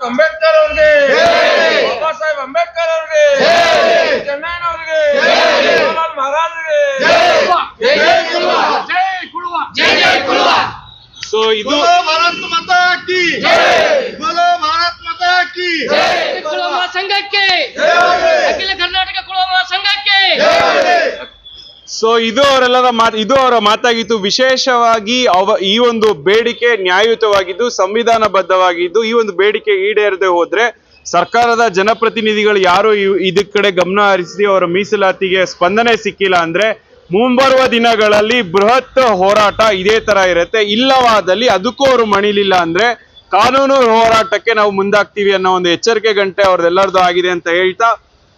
ಅಂಬೇಡ್ಕರ್ ಅವ್ರಿಗೆ. ಬಾಬಾ ಸಾಹೇಬ್ ಅಂಬೇಡ್ಕರ್ ಅವ್ರಿಗೆ. ಚೆನ್ನೈನ ಅವ್ರಿಗೆ. ಜೈ. ಮಹಾರಾಜ್ರಿಗೆ. ಸೊ ಇದು ಸೊ ಇದು ಅವರೆಲ್ಲರ ಮಾತು, ಇದು ಅವರ ಮಾತಾಗಿತ್ತು ವಿಶೇಷವಾಗಿ ಅವ, ಈ ಒಂದು ಬೇಡಿಕೆ ನ್ಯಾಯಯುತವಾಗಿದ್ದು, ಸಂವಿಧಾನಬದ್ಧವಾಗಿದ್ದು, ಈ ಒಂದು ಬೇಡಿಕೆ ಈಡೇರದೆ ಹೋದ್ರೆ ಸರ್ಕಾರದ ಜನಪ್ರತಿನಿಧಿಗಳು ಯಾರು ಇದಕ್ ಕಡೆ ಗಮನ ಹರಿಸಿ ಅವರ ಮೀಸಲಾತಿಗೆ ಸ್ಪಂದನೆ ಸಿಕ್ಕಿಲ್ಲ ಅಂದ್ರೆ ಮುಂಬರುವ ದಿನಗಳಲ್ಲಿ ಬೃಹತ್ ಹೋರಾಟ ಇದೇ ತರ ಇರುತ್ತೆ. ಇಲ್ಲವಾದಲ್ಲಿ ಅದಕ್ಕೂ ಅವರು ಮಣಿಲಿಲ್ಲ ಅಂದ್ರೆ ಕಾನೂನು ಹೋರಾಟಕ್ಕೆ ನಾವು ಮುಂದಾಗ್ತೀವಿ ಅನ್ನೋ ಒಂದು ಎಚ್ಚರಿಕೆ ಗಂಟೆ ಅವ್ರದ್ದೆಲ್ಲರದು ಆಗಿದೆ ಅಂತ ಹೇಳ್ತಾ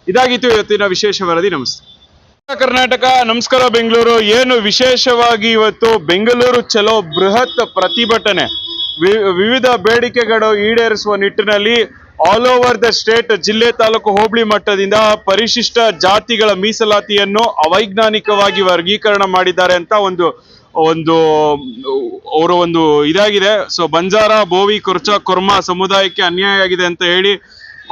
ಇದಾಗಿತ್ತು ಇವತ್ತಿನ ವಿಶೇಷ ವರದಿ. ನಮಸ್ತೆ. ಕರ್ನಾಟಕ, ನಮಸ್ಕಾರ ಬೆಂಗಳೂರು. ಏನು ವಿಶೇಷವಾಗಿ ಇವತ್ತು ಬೆಂಗಳೂರು ಚಲೋ ಬೃಹತ್ ಪ್ರತಿಭಟನೆ. ವಿವಿಧ ಬೇಡಿಕೆಗಳು ಈಡೇರಿಸುವ ನಿಟ್ಟಿನಲ್ಲಿ ಆಲ್ ಓವರ್ ದ ಸ್ಟೇಟ್ ಜಿಲ್ಲೆ ತಾಲೂಕು ಹೋಬಳಿ ಮಟ್ಟದಿಂದ ಪರಿಶಿಷ್ಟ ಜಾತಿಗಳ ಮೀಸಲಾತಿಯನ್ನು ಅವೈಜ್ಞಾನಿಕವಾಗಿ ವರ್ಗೀಕರಣ ಮಾಡಿದ್ದಾರೆ ಅಂತ ಒಂದು ಒಂದು, ಅವರ ಒಂದು ಇದಾಗಿದೆ. ಸೊ ಬಂಜಾರ, ಬೋವಿ, ಕುರ್ಚ, ಕುರ್ಮಾ ಸಮುದಾಯಕ್ಕೆ ಅನ್ಯಾಯ ಆಗಿದೆ ಅಂತ ಹೇಳಿ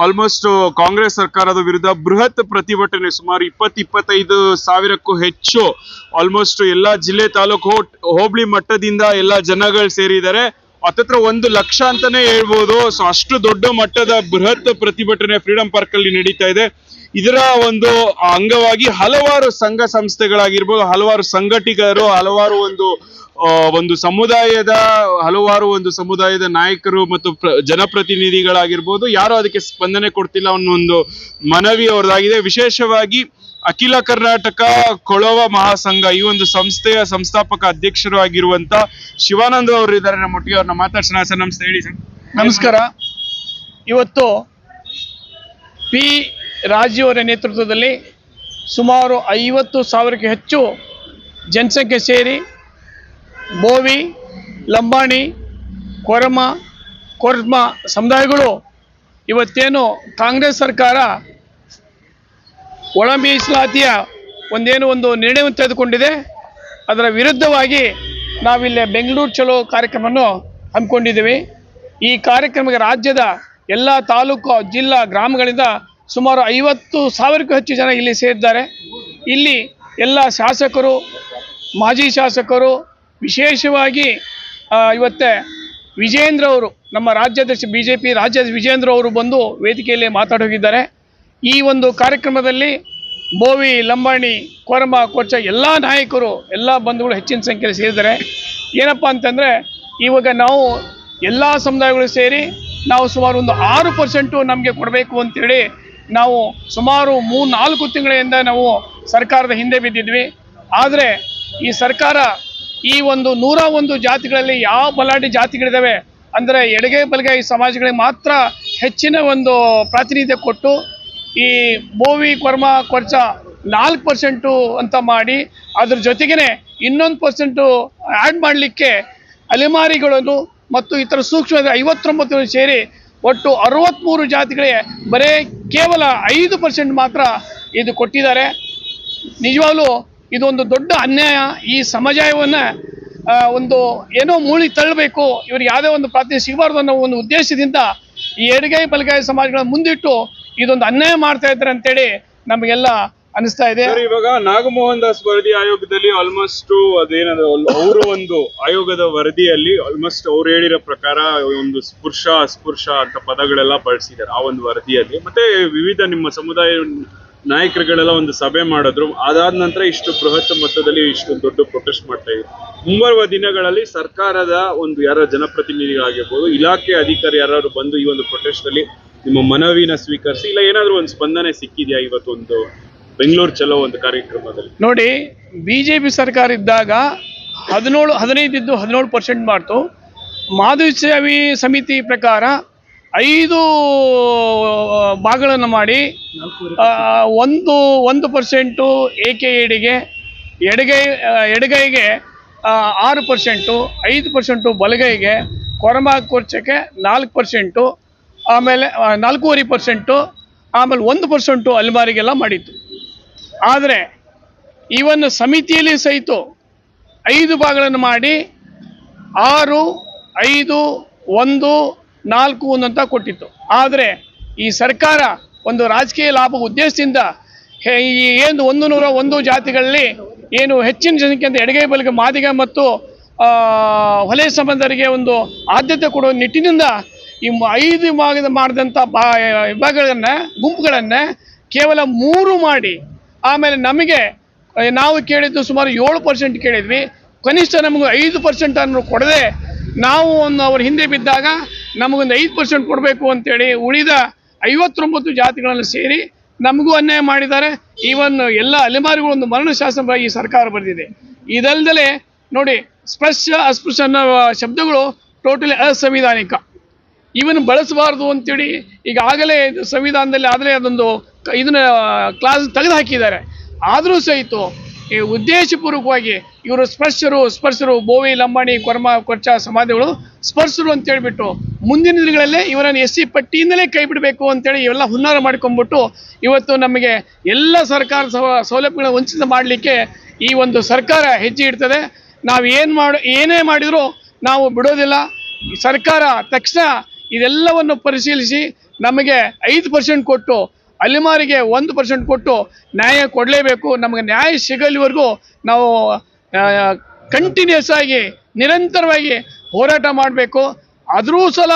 ಆಲ್ಮೋಸ್ಟ್ ಕಾಂಗ್ರೆಸ್ ಸರ್ಕಾರದ ವಿರುದ್ಧ ಬೃಹತ್ ಪ್ರತಿಭಟನೆ ಸುಮಾರು ಇಪ್ಪತ್ತು ಇಪ್ಪತ್ತೈದು ಸಾವಿರಕ್ಕೂ ಹೆಚ್ಚು ಆಲ್ಮೋಸ್ಟ್ ಎಲ್ಲಾ ಜಿಲ್ಲೆ ತಾಲೂಕು ಹೋಬಳಿ ಮಟ್ಟದಿಂದ ಎಲ್ಲ ಜನಗಳು ಸೇರಿದ್ದಾರೆ. ಹತ್ತತ್ರ ಒಂದು ಲಕ್ಷ ಅಂತಾನೆ ಹೇಳ್ಬೋದು. ಸೊ ಅಷ್ಟು ದೊಡ್ಡ ಮಟ್ಟದ ಬೃಹತ್ ಪ್ರತಿಭಟನೆ ಫ್ರೀಡಂ ಪಾರ್ಕ್ ಅಲ್ಲಿ ನಡೀತಾ ಇದೆ. ಇದರ ಒಂದು ಅಂಗವಾಗಿ ಹಲವಾರು ಸಂಘ ಸಂಸ್ಥೆಗಳಾಗಿರ್ಬೋದು, ಹಲವಾರು ಸಂಘಟಿಗರು, ಹಲವಾರು ಒಂದು ಒಂದು ಸಮುದಾಯದ, ಹಲವಾರು ಒಂದು ಸಮುದಾಯದ ನಾಯಕರು ಮತ್ತು ಪ್ರ- ಜನಪ್ರತಿನಿಧಿಗಳಾಗಿರ್ಬೋದು, ಯಾರು ಅದಕ್ಕೆ ಸ್ಪಂದನೆ ಕೊಡ್ತಿಲ್ಲ ಅನ್ನೋ ಒಂದು ಮನವಿ ಅವರದಾಗಿದೆ. ವಿಶೇಷವಾಗಿ ಅಖಿಲ ಕರ್ನಾಟಕ ಕೊಳವ ಮಹಾಸಂಘ, ಈ ಒಂದು ಸಂಸ್ಥೆಯ ಸಂಸ್ಥಾಪಕ ಅಧ್ಯಕ್ಷರು ಆಗಿರುವಂತ ಶಿವಾನಂದ ಅವರು ಇದ್ದಾರೆ. ನಮ್ಮೊಟ್ಟಿಗೆ ಅವ್ರನ್ನ ಮಾತಾಡ್ಸೋಣ. ಸರ್, ನಮಸ್ತೆ. ಹೇಳಿ ಸರ್. ನಮಸ್ಕಾರ. ಇವತ್ತು ಪಿ ರಾಜೀವ್ ಅವರ ನೇತೃತ್ವದಲ್ಲಿ ಸುಮಾರು ಐವತ್ತು ಸಾವಿರಕ್ಕೆ ಹೆಚ್ಚು ಜನಸಂಖ್ಯೆ ಸೇರಿ ಬೋವಿ, ಲಂಬಾಣಿ, ಕೊರಮ, ಕೊರ್ಮ ಸಮುದಾಯಗಳು ಇವತ್ತೇನು ಕಾಂಗ್ರೆಸ್ ಸರ್ಕಾರ ಒಳ ಮೀಸಲಾತಿಯ ಒಂದೇನು ಒಂದು ನಿರ್ಣಯವನ್ನು ತೆಗೆದುಕೊಂಡಿದೆ, ಅದರ ವಿರುದ್ಧವಾಗಿ ನಾವಿಲ್ಲಿ ಬೆಂಗಳೂರು ಚಲೋ ಕಾರ್ಯಕ್ರಮವನ್ನು ಹಮ್ಮಿಕೊಂಡಿದ್ದೀವಿ. ಈ ಕಾರ್ಯಕ್ರಮಕ್ಕೆ ರಾಜ್ಯದ ಎಲ್ಲ ತಾಲೂಕು, ಜಿಲ್ಲಾ, ಗ್ರಾಮಗಳಿಂದ ಸುಮಾರು ಐವತ್ತು ಸಾವಿರಕ್ಕೂ ಹೆಚ್ಚು ಜನ ಇಲ್ಲಿ ಸೇರಿದ್ದಾರೆ. ಇಲ್ಲಿ ಎಲ್ಲ ಶಾಸಕರು, ಮಾಜಿ ಶಾಸಕರು ವಿಶೇಷವಾಗಿ ಇವತ್ತೆ ವಿಜೇಂದ್ರ ಅವರು, ನಮ್ಮ ರಾಜ್ಯಾಧ್ಯಕ್ಷ ಬಿ ಜೆ ಪಿ ರಾಜ್ಯಾಧ್ಯಕ್ಷ ವಿಜೇಂದ್ರ ಅವರು ಬಂದು ವೇದಿಕೆಯಲ್ಲಿ ಮಾತಾಡೋಗಿದ್ದಾರೆ ಈ ಒಂದು ಕಾರ್ಯಕ್ರಮದಲ್ಲಿ ಬೋವಿ, ಲಂಬಾಣಿ, ಕೋರಮ, ಕೊಚ್ಚ ಎಲ್ಲ ನಾಯಕರು, ಎಲ್ಲ ಬಂಧುಗಳು ಹೆಚ್ಚಿನ ಸಂಖ್ಯೆಯಲ್ಲಿ ಸೇರಿದ್ದಾರೆ. ಏನಪ್ಪ ಅಂತಂದರೆ, ಇವಾಗ ನಾವು ಎಲ್ಲ ಸಮುದಾಯಗಳು ಸೇರಿ ನಾವು ಸುಮಾರು ಒಂದು ಆರು ಪರ್ಸೆಂಟು ನಮಗೆ ಕೊಡಬೇಕು ಅಂತೇಳಿ ನಾವು ಸುಮಾರು ಮೂರು ನಾಲ್ಕು ತಿಂಗಳಿಂದ ನಾವು ಸರ್ಕಾರದ ಹಿಂದೆ ಬಿದ್ದಿದ್ವಿ. ಆದರೆ ಈ ಸರ್ಕಾರ ಈ ಒಂದು ನೂರ ಒಂದು ಜಾತಿಗಳಲ್ಲಿ ಯಾವ ಬಲಾಢ್ಯ ಜಾತಿಗಳಿದ್ದಾವೆ ಅಂದರೆ ಎಡಗೈ ಬಲಗೈ ಸಮಾಜಗಳಿಗೆ ಮಾತ್ರ ಹೆಚ್ಚಿನ ಒಂದು ಪ್ರಾತಿನಿಧ್ಯ ಕೊಟ್ಟು ಈ ಬೋವಿ, ಕೊರ್ಮ, ಕೊರ್ಚ ನಾಲ್ಕು ಪರ್ಸೆಂಟು ಅಂತ ಮಾಡಿ ಅದ್ರ ಜೊತೆಗೇ ಇನ್ನೊಂದು ಪರ್ಸೆಂಟು ಆ್ಯಡ್ ಮಾಡಲಿಕ್ಕೆ ಅಲೆಮಾರಿಗಳನ್ನು ಮತ್ತು ಇತರ ಸೂಕ್ಷ್ಮ ಐವತ್ತೊಂಬತ್ತು ಸೇರಿ ಒಟ್ಟು ಅರವತ್ತ್ಮೂರು ಜಾತಿಗಳಿಗೆ ಬರೇ ಕೇವಲ ಐದು ಪರ್ಸೆಂಟ್ ಮಾತ್ರ ಇದು ಕೊಟ್ಟಿದ್ದಾರೆ. ನಿಜವಾಗ್ಲೂ ಇದೊಂದು ದೊಡ್ಡ ಅನ್ಯಾಯ. ಈ ಸಮುದಾಯವನ್ನು ಒಂದು ಏನೋ ಮೂಳಿ ತಳ್ಳಬೇಕು. ಇವ್ರಿಗೆ ಯಾವುದೇ ಒಂದು ಪ್ರಾತಿನಿಧ್ಯ ಸಿಗಬಾರ್ದು ಅನ್ನೋ ಒಂದು ಉದ್ದೇಶದಿಂದ ಈ ಎಡಗೈ ಬಲಗೈ ಸಮಾಜಗಳ ಮುಂದಿಟ್ಟು ಇದೊಂದು ಅನ್ಯಾಯ ಮಾಡ್ತಾ ಇದ್ದಾರೆ ಅಂತೇಳಿ ನಮಗೆಲ್ಲ ಅನಿಸ್ತಾ ಇದೆ. ಇವಾಗ ನಾಗಮೋಹನ್ ದಾಸ್ ವರದಿ ಆಯೋಗದಲ್ಲಿ ಆಲ್ಮೋಸ್ಟ್ ಅದೇನದು, ಅವರು ಒಂದು ಆಯೋಗದ ವರದಿಯಲ್ಲಿ ಆಲ್ಮೋಸ್ಟ್ ಅವ್ರು ಹೇಳಿರೋ ಪ್ರಕಾರ ಒಂದು ಸ್ಪುರ್ಶ, ಅಸ್ಪುರ್ಶ ಅಂತ ಪದಗಳೆಲ್ಲ ಬಳಸಿದ್ದಾರೆ ಆ ಒಂದು ವರದಿಯಲ್ಲಿ. ಮತ್ತೆ ವಿವಿಧ ನಿಮ್ಮ ಸಮುದಾಯ ನಾಯಕರುಗಳೆಲ್ಲ ಒಂದು ಸಭೆ ಮಾಡಿದ್ರು. ಅದಾದ ನಂತರ ಇಷ್ಟು ಬೃಹತ್ ಮೊತ್ತದಲ್ಲಿ ಇಷ್ಟು ದೊಡ್ಡ ಪ್ರೊಟೆಸ್ಟ್ ಮಾಡ್ತಾ ಇದ್ರು. ಮುಂಬರುವ ದಿನಗಳಲ್ಲಿ ಸರ್ಕಾರದ ಒಂದು ಯಾರ ಜನಪ್ರತಿನಿಧಿಗಳಾಗಿರ್ಬೋದು, ಇಲಾಖೆ ಅಧಿಕಾರಿ ಯಾರು ಬಂದು ಈ ಒಂದು ಪ್ರೊಟೆಸ್ಟ್ ಅಲ್ಲಿ ನಿಮ್ಮ ಮನವಿನ ಸ್ವೀಕರಿಸಿ, ಇಲ್ಲ ಏನಾದರೂ ಒಂದು ಸ್ಪಂದನೆ ಸಿಕ್ಕಿದ್ಯಾ ಇವತ್ತೊಂದು ಬೆಂಗಳೂರು ಚಲೋ ಒಂದು ಕಾರ್ಯಕ್ರಮದಲ್ಲಿ? ನೋಡಿ ಬಿ ಜೆ ಪಿ ಸರ್ಕಾರ ಇದ್ದಾಗ ಹದಿನೇಳು ಹದಿನೈದು ಇದ್ದು ಹದಿನೇಳು ಪರ್ಸೆಂಟ್ ಮಾಡ್ತು. ಮಾಧುಸ್ವಾಮಿ ಸಮಿತಿ ಪ್ರಕಾರ ಐದು ಭಾಗಗಳನ್ನು ಮಾಡಿ ಒಂದು ಒಂದು ಪರ್ಸೆಂಟು ಏಕೆ ಎಡಿಗೆ, ಎಡಗೈ ಎಡಗೈಗೆ ಆರು ಪರ್ಸೆಂಟು, ಐದು ಪರ್ಸೆಂಟು ಬಲಗೈಗೆ, ಕೊರಮ ಕೊರ್ಚಕ್ಕೆ ನಾಲ್ಕು ಪರ್ಸೆಂಟು, ಆಮೇಲೆ ನಾಲ್ಕೂವರೆ ಪರ್ಸೆಂಟು, ಆಮೇಲೆ ಒಂದು ಪರ್ಸೆಂಟು ಅಲ್ಮಾರಿಗೆಲ್ಲ ಮಾಡಿತ್ತು ಆದರೆ ಇವನ್ನು ಸಮಿತಿಯಲ್ಲಿ ಸಹಿತ ಐದು ಭಾಗಗಳನ್ನು ಮಾಡಿ, ಆರು, ಐದು, ಒಂದು ನಾಲ್ಕು ಒಂದು ಅಂತ ಕೊಟ್ಟಿತ್ತು. ಆದರೆ ಈ ಸರ್ಕಾರ ಒಂದು ರಾಜಕೀಯ ಲಾಭ ಉದ್ದೇಶದಿಂದ ಈ ಏನು ಒಂದು ನೂರ ಒಂದು ಜಾತಿಗಳಲ್ಲಿ ಏನು ಹೆಚ್ಚಿನ ಜನಕ್ಕೆ ಅಂತ ಎಡಗೈ ಬಲಗೆ ಮಾದಿಗ ಮತ್ತು ಹೊಲೆ ಸಂಬಂಧರಿಗೆ ಒಂದು ಆದ್ಯತೆ ಕೊಡುವ ನಿಟ್ಟಿನಿಂದ ಈ ಐದು ವಿಭಾಗದ ಮಾಡಿದಂಥ ಬಾ, ವಿಭಾಗಗಳನ್ನು, ಗುಂಪುಗಳನ್ನು ಕೇವಲ ಮೂರು ಮಾಡಿ. ಆಮೇಲೆ ನಮಗೆ ನಾವು ಕೇಳಿದ್ದು ಸುಮಾರು ಏಳು ಪರ್ಸೆಂಟ್ ಕೇಳಿದ್ವಿ. ಕನಿಷ್ಠ ನಮಗೆ ಐದು ಪರ್ಸೆಂಟ್ ಅನ್ನು ಕೊಡದೆ ನಾವು ಒಂದು ಅವ್ರ ಹಿಂದೆ ಬಿದ್ದಾಗ ನಮಗೊಂದು ಐದು ಪರ್ಸೆಂಟ್ ಕೊಡಬೇಕು ಅಂತೇಳಿ ಉಳಿದ ಐವತ್ತೊಂಬತ್ತು ಜಾತಿಗಳನ್ನು ಸೇರಿ ನಮಗೂ ಅನ್ಯಾಯ ಮಾಡಿದ್ದಾರೆ. ಈವನ್ ಎಲ್ಲ ಅಲೆಮಾರಿಗಳು ಒಂದು ಮರಣ ಶಾಸನ ಈ ಸರ್ಕಾರ ಬರೆದಿದೆ. ಇದಲ್ದಲೆ ನೋಡಿ, ಸ್ಪರ್ಶ ಅಸ್ಪೃಶ್ಯ ಅನ್ನೋ ಶಬ್ದಗಳು ಟೋಟಲಿ ಅಸಂವಿಧಾನಿಕ. ಇವನ್ನು ಬಳಸಬಾರ್ದು ಅಂತೇಳಿ ಈಗಾಗಲೇ ಸಂವಿಧಾನದಲ್ಲಿ ಆದರೆ ಅದೊಂದು ಇದನ್ನ ಕ್ಲಾಸ್ ತೆಗೆದು ಹಾಕಿದ್ದಾರೆ ಆದರೂ ಸಹಿತ ಈ ಉದ್ದೇಶಪೂರ್ವಕವಾಗಿ ಇವರು ಸ್ಪರ್ಶರು ಸ್ಪರ್ಶರು, ಬೋವಿ, ಲಂಬಾಣಿ, ಕೊರ್ಮ, ಕೊರ್ಚ, ಸಮಾಧಿಗಳು ಸ್ಪರ್ಶರು ಅಂತ ಹೇಳ್ಬಿಟ್ಟು ಮುಂದಿನ ದಿನಗಳಲ್ಲೇ ಇವರನ್ನು ಎಸ್ ಸಿ ಪಟ್ಟಿಯಿಂದಲೇ ಕೈ ಬಿಡಬೇಕು ಅಂತೇಳಿ ಇವೆಲ್ಲ ಹುನ್ನಾರ ಮಾಡ್ಕೊಂಡ್ಬಿಟ್ಟು ಇವತ್ತು ನಮಗೆ ಎಲ್ಲ ಸರ್ಕಾರ ಸೌಲಭ್ಯಗಳನ್ನು ವಂಚಿತ ಮಾಡಲಿಕ್ಕೆ ಈ ಒಂದು ಸರ್ಕಾರ ಹೆಜ್ಜೆ ಇಡ್ತದೆ. ನಾವು ಏನು ಮಾಡಿ, ಏನೇ ಮಾಡಿದರೂ ನಾವು ಬಿಡೋದಿಲ್ಲ. ಸರ್ಕಾರ ತಕ್ಷಣ ಇದೆಲ್ಲವನ್ನು ಪರಿಶೀಲಿಸಿ ನಮಗೆ ಐದು ಪರ್ಸೆಂಟ್ ಕೊಟ್ಟು, ಅಲೆಮಾರಿಗೆ ಒಂದು ಪರ್ಸೆಂಟ್ ಕೊಟ್ಟು ನ್ಯಾಯ ಕೊಡಲೇಬೇಕು. ನಮಗೆ ನ್ಯಾಯ ಸಿಗಲಿವರೆಗೂ ನಾವು ಕಂಟಿನ್ಯೂಸ್ ಆಗಿ ನಿರಂತರವಾಗಿ ಹೋರಾಟ ಮಾಡಬೇಕು. ಆದರೂ ಸಲ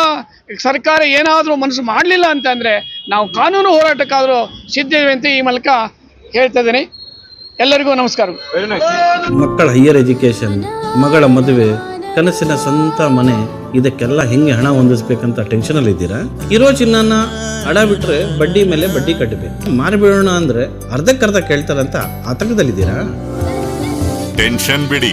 ಸರ್ಕಾರ ಏನಾದರೂ ಮನಸ್ಸು ಮಾಡಲಿಲ್ಲ ಅಂತಂದರೆ ನಾವು ಕಾನೂನು ಹೋರಾಟಕ್ಕಾದರೂ ಸಿದ್ಧೇವೆ ಅಂತ ಈ ಮೂಲಕ ಹೇಳ್ತಾ ಇದ್ದೀನಿ. ಎಲ್ಲರಿಗೂ ನಮಸ್ಕಾರ. ಮಕ್ಕಳ ಹೈಯರ್ ಎಜುಕೇಷನ್ ಮಗಳ ಮದುವೆ ಕನಸಿನ ಸ್ವಂತ ಮನೆ ಇದಕ್ಕೆಲ್ಲ ಹೆಂಗೆ ಹಣ ಹೊಂದಿಸ್ಬೇಕಂತ ಟೆನ್ಷನಲ್ಲಿ ಇದ್ದೀರಾ? ಇರೋ ಚಿನ್ನನ ಹಣ ಬಿಟ್ರೆ ಬಡ್ಡಿ ಮೇಲೆ ಬಡ್ಡಿ ಕಟ್ಟಬೇಕು. ಮಾರಿಬಿಡೋಣ ಅಂದ್ರೆ ಅರ್ಧಕ್ಕರ್ಧ ಕೇಳ್ತಾರಂತ ಆತಂಕದಲ್ಲಿದ್ದೀರಾ ಟೆನ್ಷನ್ ಬಿಡಿ.